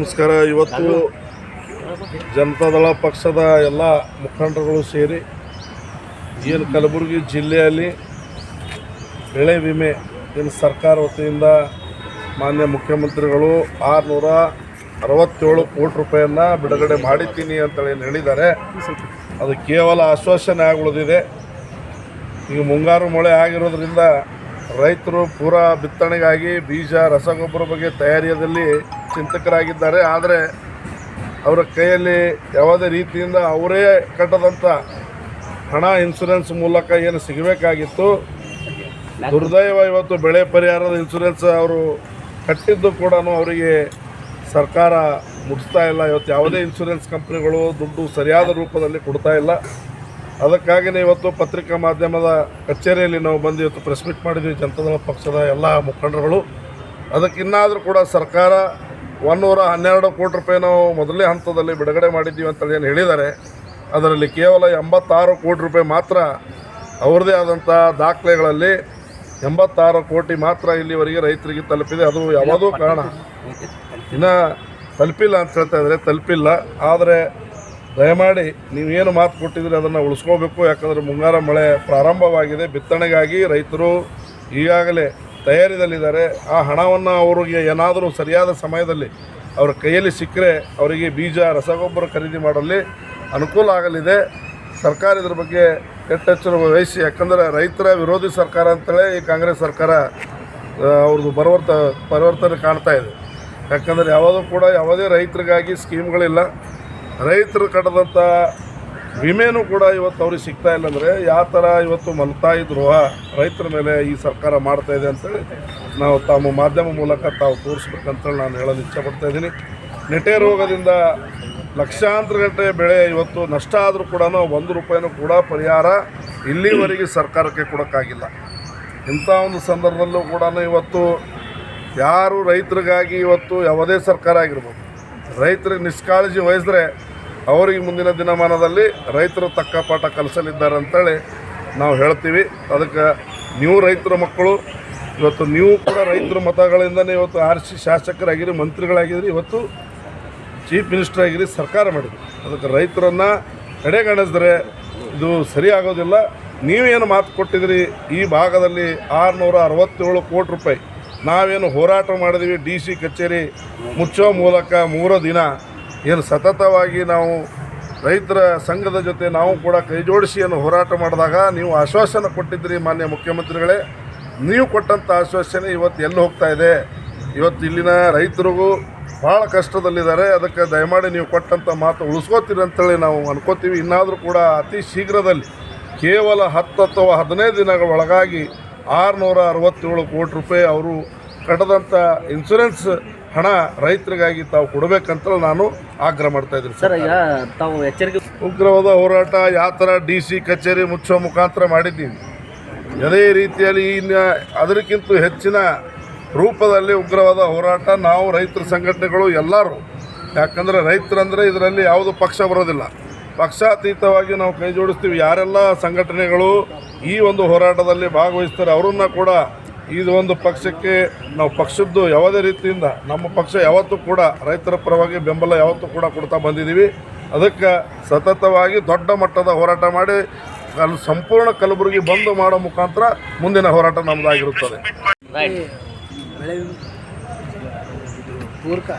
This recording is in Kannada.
ನಮಸ್ಕಾರ. ಇವತ್ತು ಜನತಾದಳ ಪಕ್ಷದ ಎಲ್ಲ ಮುಖಂಡರುಗಳು ಸೇರಿ ಏನು ಕಲಬುರಗಿ ಜಿಲ್ಲೆಯಲ್ಲಿ ಬೆಳೆ ವಿಮೆ ಏನು ಸರ್ಕಾರ ವತಿಯಿಂದ ಮಾನ್ಯ ಮುಖ್ಯಮಂತ್ರಿಗಳು ಆರುನೂರ ಅರವತ್ತೇಳು ಕೋಟಿ ರೂಪಾಯಿಯನ್ನು ಬಿಡುಗಡೆ ಮಾಡಿದ್ದೀನಿ ಅಂತೇಳಿ ಏನು ಹೇಳಿದ್ದಾರೆ. ಅದು ಕೇವಲ ಆಶ್ವಾಸನೆ ಆಗಿ ಉಳಿದಿದೆ ಈಗ ಮುಂಗಾರು ಮಳೆ ಆಗಿರೋದ್ರಿಂದ ರೈತರು ಪೂರಾ ಬಿತ್ತನೆಗಾಗಿ ಬೀಜ, ರಸಗೊಬ್ಬರ ಬಗ್ಗೆ ತಯಾರಿಯಲ್ಲಿ ಚಿಂತಕರಾಗಿದ್ದಾರೆ, ಆದರೆ ಅವರ ಕೈಯಲ್ಲಿ ಯಾವುದೇ ರೀತಿಯಿಂದ ಅವರೇ ಕಟ್ಟದಂಥ ಹಣ ಇನ್ಸೂರೆನ್ಸ್ ಮೂಲಕ ಏನು ಸಿಗಬೇಕಾಗಿತ್ತು? ದುರ್ದೈವ ಇವತ್ತು ಬೆಳೆ ಪರಿಹಾರದ ಇನ್ಸೂರೆನ್ಸ್ ಅವರು ಕಟ್ಟಿದ್ದು ಕೂಡ ಅವರಿಗೆ ಸರ್ಕಾರ ಮುಟ್ಟಿಸ್ತಾ ಇಲ್ಲ. ಇವತ್ತು ಯಾವುದೇ ಇನ್ಸೂರೆನ್ಸ್ ಕಂಪ್ನಿಗಳು ದುಡ್ಡು ಸರಿಯಾದ ರೂಪದಲ್ಲಿ ಕೊಡ್ತಾ ಇಲ್ಲ. ಅದಕ್ಕಾಗಿಯೇ ಇವತ್ತು ಪತ್ರಿಕಾ ಮಾಧ್ಯಮದ ಕಚೇರಿಯಲ್ಲಿ ನಾವು ಬಂದು ಇವತ್ತು ಪ್ರೆಸ್ ಮೀಟ್ ಮಾಡಿದ್ವಿ. ಜನತಾದಳ ಪಕ್ಷದ ಎಲ್ಲ ಮುಖಂಡರುಗಳು. ಅದಕ್ಕಿನ್ನಾದರೂ ಕೂಡ ಸರ್ಕಾರ ಒಂದೂರ ಹನ್ನೆರಡು ಕೋಟಿ ರೂಪಾಯಿ ನಾವು ಮೊದಲನೇ ಹಂತದಲ್ಲಿ ಬಿಡುಗಡೆ ಮಾಡಿದ್ದೀವಿ ಅಂತೇಳಿ ಏನು ಹೇಳಿದ್ದಾರೆ. ಅದರಲ್ಲಿ ಕೇವಲ ಎಂಬತ್ತಾರು ಕೋಟಿ ರೂಪಾಯಿ ಮಾತ್ರ ಅವ್ರದ್ದೇ ಆದಂಥ ದಾಖಲೆಗಳಲ್ಲಿ ಎಂಬತ್ತಾರು ಕೋಟಿ ಮಾತ್ರ ಇಲ್ಲಿವರೆಗೆ ರೈತರಿಗೆ ತಲುಪಿದೆ. ಅದು ಯಾವುದೂ ಕಾರಣ ಇನ್ನು ತಲುಪಿಲ್ಲ ಅಂತ ಹೇಳ್ತಾ ಇದ್ದಾರೆ ತಲುಪಿಲ್ಲ. ಆದರೆ ದಯಮಾಡಿ ನೀವೇನು ಮಾತು ಕೊಟ್ಟಿದ್ರೆ ಅದನ್ನು ಉಳಿಸ್ಕೋಬೇಕು. ಯಾಕಂದರೆ ಮುಂಗಾರ ಮಳೆ ಪ್ರಾರಂಭವಾಗಿದೆ. ಬಿತ್ತನೆಗಾಗಿ ರೈತರು ಈಗಾಗಲೇ ತಯಾರಿದಲ್ಲಿದ್ದಾರೆ ಆ ಹಣವನ್ನು ಅವರಿಗೆ ಏನಾದರೂ ಸರಿಯಾದ ಸಮಯದಲ್ಲಿ ಅವರ ಕೈಯಲ್ಲಿ ಸಿಕ್ಕರೆ ಅವರಿಗೆ ಬೀಜ, ರಸಗೊಬ್ಬರ ಖರೀದಿ ಮಾಡಲಿ ಅನುಕೂಲ ಆಗಲಿದೆ. ಸರ್ಕಾರ ಇದ್ರ ಬಗ್ಗೆ ಕೆಟ್ಟೆಚ್ಚರ ವಹಿಸಿ, ಯಾಕಂದರೆ ರೈತರ ವಿರೋಧಿ ಸರ್ಕಾರ ಅಂತೇಳಿ ಈ ಕಾಂಗ್ರೆಸ್ ಸರ್ಕಾರ ಅವ್ರದ್ದು ಪರಿವರ್ತ, ಪರಿವರ್ತನೆ ಕಾಣ್ತಾ ಇದೆ. ಯಾಕಂದರೆ ಯಾವುದೂ ಕೂಡ ಯಾವುದೇ ರೈತರಿಗಾಗಿ ಸ್ಕೀಮ್ಗಳಿಲ್ಲ ರೈತರು ಕಟ್ಟದಂಥ ವಿಮೆನೂ ಕೂಡ ಇವತ್ತು ಅವ್ರಿಗೆ ಸಿಗ್ತಾ ಇಲ್ಲ ಅಂದರೆ ಯಾವ ಥರ ಇವತ್ತು ಮಲ್ತಾ ದ್ರೋಹ ರೈತರ ಮೇಲೆ ಈ ಸರ್ಕಾರ ಮಾಡ್ತಾ ಇದೆ ಅಂತೇಳಿ ನಾವು ತಮ್ಮ ಮಾಧ್ಯಮ ಮೂಲಕ ತಾವು ತೋರಿಸ್ಬೇಕಂತೇಳಿ ನಾನು ಹೇಳೋದು ಇಚ್ಛಪಡ್ತಾ ಇದ್ದೀನಿ. ನೆಟೆ ರೋಗದಿಂದ ಲಕ್ಷಾಂತರ ಗಂಟೆ ಬೆಳೆ ಇವತ್ತು ನಷ್ಟ ಆದರೂ ಕೂಡ ಒಂದು ರೂಪಾಯಿನೂ ಕೂಡ ಪರಿಹಾರ ಇಲ್ಲಿವರೆಗೆ ಸರ್ಕಾರಕ್ಕೆ ಕೊಡೋಕ್ಕಾಗಿಲ್ಲ. ಇಂಥ ಒಂದು ಸಂದರ್ಭದಲ್ಲೂ ಕೂಡ ಇವತ್ತು ಯಾರು ರೈತರಿಗಾಗಿ ಇವತ್ತು ಯಾವುದೇ ಸರ್ಕಾರ ಆಗಿರ್ಬೋದು, ರೈತರಿಗೆ ನಿಷ್ಕಾಳಜಿ ವಹಿಸಿದ್ರೆ ಅವರಿಗೆ ಮುಂದಿನ ದಿನಮಾನದಲ್ಲಿ ರೈತರು ತಕ್ಕ ಪಾಠ ಕಲಿಸಲಿದ್ದಾರೆ ಅಂತೇಳಿ ನಾವು ಹೇಳ್ತೀವಿ. ಅದಕ್ಕೆ ನೀವು ರೈತರ ಮಕ್ಕಳು, ಇವತ್ತು ನೀವು ಕೂಡ ರೈತರ ಮತಗಳಿಂದನೇ ಇವತ್ತು ಆರಿಸಿ ಶಾಸಕರಾಗಿರಿ ಮಂತ್ರಿಗಳಾಗಿದ್ರಿ ಇವತ್ತು ಚೀಫ್ ಮಿನಿಸ್ಟರ್ ಆಗಿರಿ, ಸರ್ಕಾರ ಮಾಡಿದ್ರಿ. ಅದಕ್ಕೆ ರೈತರನ್ನು ಕಡೆಗಣಿಸಿದ್ರೆ ಇದು ಸರಿ ಆಗೋದಿಲ್ಲ ನೀವೇನು ಮಾತು ಕೊಟ್ಟಿದ್ರಿ ಈ ಭಾಗದಲ್ಲಿ ಆರುನೂರ ಅರವತ್ತೇಳು ಕೋಟಿ ರೂಪಾಯಿ ನಾವೇನು ಹೋರಾಟ ಮಾಡಿದ್ವಿ ಡಿ ಸಿ ಕಚೇರಿ ಮುಚ್ಚೋ ಮೂಲಕ ಮೂರು ದಿನ. ಏನು ಸತತವಾಗಿ ನಾವು ರೈತರ ಸಂಘದ ಜೊತೆ ನಾವು ಕೂಡ ಕೈ ಜೋಡಿಸಿ ಏನು ಹೋರಾಟ ಮಾಡಿದಾಗ ನೀವು ಆಶ್ವಾಸನೆ ಕೊಟ್ಟಿದ್ರಿ ಮಾನ್ಯ ಮುಖ್ಯಮಂತ್ರಿಗಳೇ. ನೀವು ಕೊಟ್ಟಂಥ ಆಶ್ವಾಸನೆ ಇವತ್ತು ಎಲ್ಲಿ ಹೋಗ್ತಾ ಇದೆ? ಇವತ್ತು ಇಲ್ಲಿನ ರೈತರಿಗೂ ಭಾಳ ಕಷ್ಟದಲ್ಲಿದ್ದಾರೆ. ಅದಕ್ಕೆ ದಯಮಾಡಿ ನೀವು ಕೊಟ್ಟಂಥ ಮಾತು ಉಳಿಸ್ಕೋತೀರಿ ಅಂತೇಳಿ ನಾವು ಅನ್ಕೋತೀವಿ. ಇನ್ನಾದರೂ ಕೂಡ ಅತಿ ಶೀಘ್ರದಲ್ಲಿ ಕೇವಲ ಹತ್ತು ಅಥವಾ ಹದಿನೈದು ದಿನಗಳ ಒಳಗಾಗಿ ಆರುನೂರ ಅರವತ್ತೇಳು ಕೋಟಿ ರೂಪಾಯಿ ಅವರು ಕಟ್ಟದಂಥ ಇನ್ಸೂರೆನ್ಸ್ ಹಣ ರೈತರಿಗಾಗಿ ತಾವು ಕೊಡಬೇಕಂತ ನಾನು ಆಗ್ರಹ ಮಾಡ್ತಾ ಇದ್ದೀನಿ ಸರ್ ಈಗ ತಾವು ಎಚ್ಚರಿಕೆ ಉಗ್ರವಾದ ಹೋರಾಟ ಯಾವ ಥರ ಡಿ ಸಿ ಕಚೇರಿ ಮುಚ್ಚೋ ಮುಖಾಂತರ ಮಾಡಿದ್ದೀನಿ ಅದೇ ರೀತಿಯಲ್ಲಿ ಇನ್ನು ಅದಕ್ಕಿಂತ ಹೆಚ್ಚಿನ ರೂಪದಲ್ಲಿ ಉಗ್ರವಾದ ಹೋರಾಟ ನಾವು ರೈತರ ಸಂಘಟನೆಗಳು ಎಲ್ಲರೂ. ಯಾಕಂದರೆ ರೈತರಂದರೆ ಇದರಲ್ಲಿ ಯಾವುದು ಪಕ್ಷ ಬರೋದಿಲ್ಲ. ಪಕ್ಷಾತೀತವಾಗಿ ನಾವು ಕೈ ಜೋಡಿಸ್ತೀವಿ. ಯಾರೆಲ್ಲ ಸಂಘಟನೆಗಳು ಈ ಒಂದು ಹೋರಾಟದಲ್ಲಿ ಭಾಗವಹಿಸ್ತಾರೆ ಅವರನ್ನು ಕೂಡ ಇದು ಒಂದು ಪಕ್ಷಕ್ಕೆ ನಾವು ಪಕ್ಷದ್ದು ಯಾವುದೇ ರೀತಿಯಿಂದ ನಮ್ಮ ಪಕ್ಷ ಯಾವತ್ತೂ ಕೂಡ ರೈತರ ಪರವಾಗಿ ಬೆಂಬಲ ಯಾವತ್ತೂ ಕೂಡ ಕೊಡ್ತಾ ಬಂದಿದ್ದೀವಿ. ಅದಕ್ಕೆ ಸತತವಾಗಿ ದೊಡ್ಡ ಮಟ್ಟದ ಹೋರಾಟ ಮಾಡಿ ಅಲ್ಲಿ ಸಂಪೂರ್ಣ ಕಲಬುರಗಿ ಬಂದ್ ಮಾಡೋ ಮುಖಾಂತರ ಮುಂದಿನ ಹೋರಾಟ ನಮ್ಮದಾಗಿರುತ್ತದೆ ರೈಟ್ ಪೂರ್ಕ.